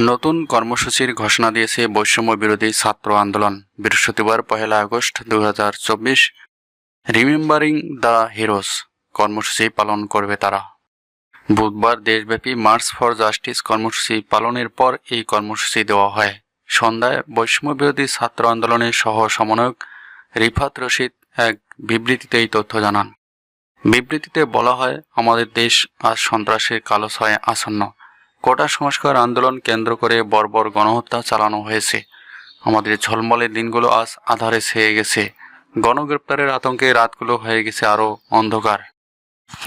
নতুন কর্মসূচির ঘোষণা দিয়েছে বৈষম্য বিরোধী ছাত্র আন্দোলন। বৃহস্পতিবার পহেলা আগস্ট দুহাজার চব্বিশ। রিমেম্বারিং দ্য হিরোজ, কর্মসূচি পালন করবে তারা। বুধবার দেশব্যাপী মার্চ ফর জাস্টিস কর্মসূচি পালনের পর এই কর্মসূচি দেওয়া হয়। সন্ধ্যায় বৈষম্য বিরোধী ছাত্র আন্দোলনের সহ সমন্বয়ক রিফাত রশিদ এক বিবৃতিতে এই তথ্য জানান। বিবৃতিতে বলা হয়, আমাদের দেশ আজ সন্ত্রাসের কালো ছয়ে আসন্ন। কোটা সংস্কার আন্দোলন কেন্দ্র করে বর্বর গণহত্যা চালানো হয়েছে। আমাদের ঝলমলে দিনগুলো আজ আধারে ছেয়ে গেছে। গণগ্রেপ্তারের আতঙ্কে রাতগুলো হয়ে গেছে আরও অন্ধকার।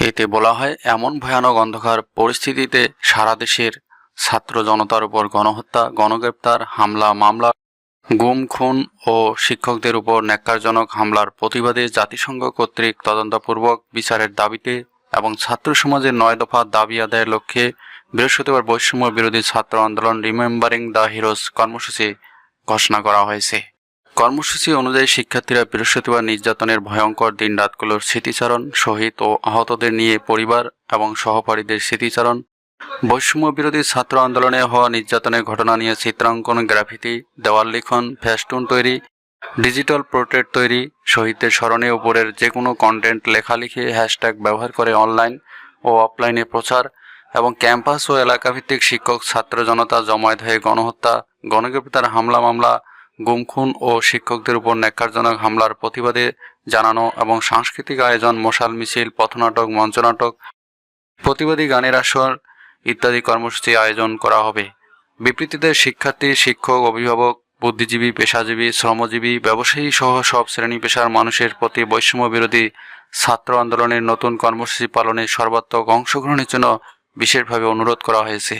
এতে বলা হয়, এমন ভয়ানক অন্ধকার পরিস্থিতিতে সারা দেশের ছাত্র জনতার উপর গণহত্যা, গণগ্রেপ্তার, হামলা, মামলা, গুম, খুন ও শিক্ষকদের উপর ন্যাক্কারজনক হামলার প্রতিবাদে জাতিসংঘ কর্তৃক তদন্তপূর্বক বিচারের দাবিতে এবং ছাত্র সমাজের নয় দফা দাবি আদায়ের লক্ষ্যে বৃহস্পতিবার বৈষম্য বিরোধী ছাত্র আন্দোলন রিমেম্বারিং দ্য হিরোজ কর্মসূচি ঘোষণা করা হয়েছে। কর্মসূচি অনুযায়ী শিক্ষার্থীরা বৃহস্পতিবার নির্যাতনের ভয়ঙ্কর দিনরাতগুলোর স্মৃতিচারণ, শহীদ ও আহতদের নিয়ে পরিবার এবং সহপাঠীদের স্মৃতিচারণ, বৈষম্য বিরোধী ছাত্র আন্দোলনে হওয়া নির্যাতনের ঘটনা নিয়ে চিত্রাঙ্কন, গ্রাফিতি, দেওয়াল লিখন ফ্যাস্টুন তৈরি, ডিজিটাল পোর্ট্রেট তৈরি, শহীদদের স্মরণে উপরের যে কোনো কন্টেন্ট লেখালেখি হ্যাশট্যাগ ব্যবহার করে অনলাইন ও অফলাইনে প্রচার এবং ক্যাম্পাস ও এলাকাভিত্তিক শিক্ষক, ছাত্র জনতা, জমায়েত হয়ে গণহত্যা গণগ্রেপ্তার হামলা মামলা, গুমখুন ও শিক্ষকদের উপর ন্যাক্কারজনক হামলার প্রতিবাদে জানানো এবং সাংস্কৃতিক আয়োজন, মশাল মিছিল, পথনাটক, মঞ্চনাটক, প্রতিবাদী গানের আসর ইত্যাদি কর্মসূচি আয়োজন করা হবে। বিবৃতিতে শিক্ষার্থী, শিক্ষক, অভিভাবক, বুদ্ধিজীবী, পেশাজীবী, শ্রমজীবী, ব্যবসায়ী সহ সব শ্রেণি পেশার মানুষের প্রতি বৈষম্য বিরোধী ছাত্র আন্দোলনের নতুন কর্মসূচি পালনে সর্বাত্মক অংশগ্রহণের জন্য বিশেষভাবে অনুরোধ করা হয়েছে।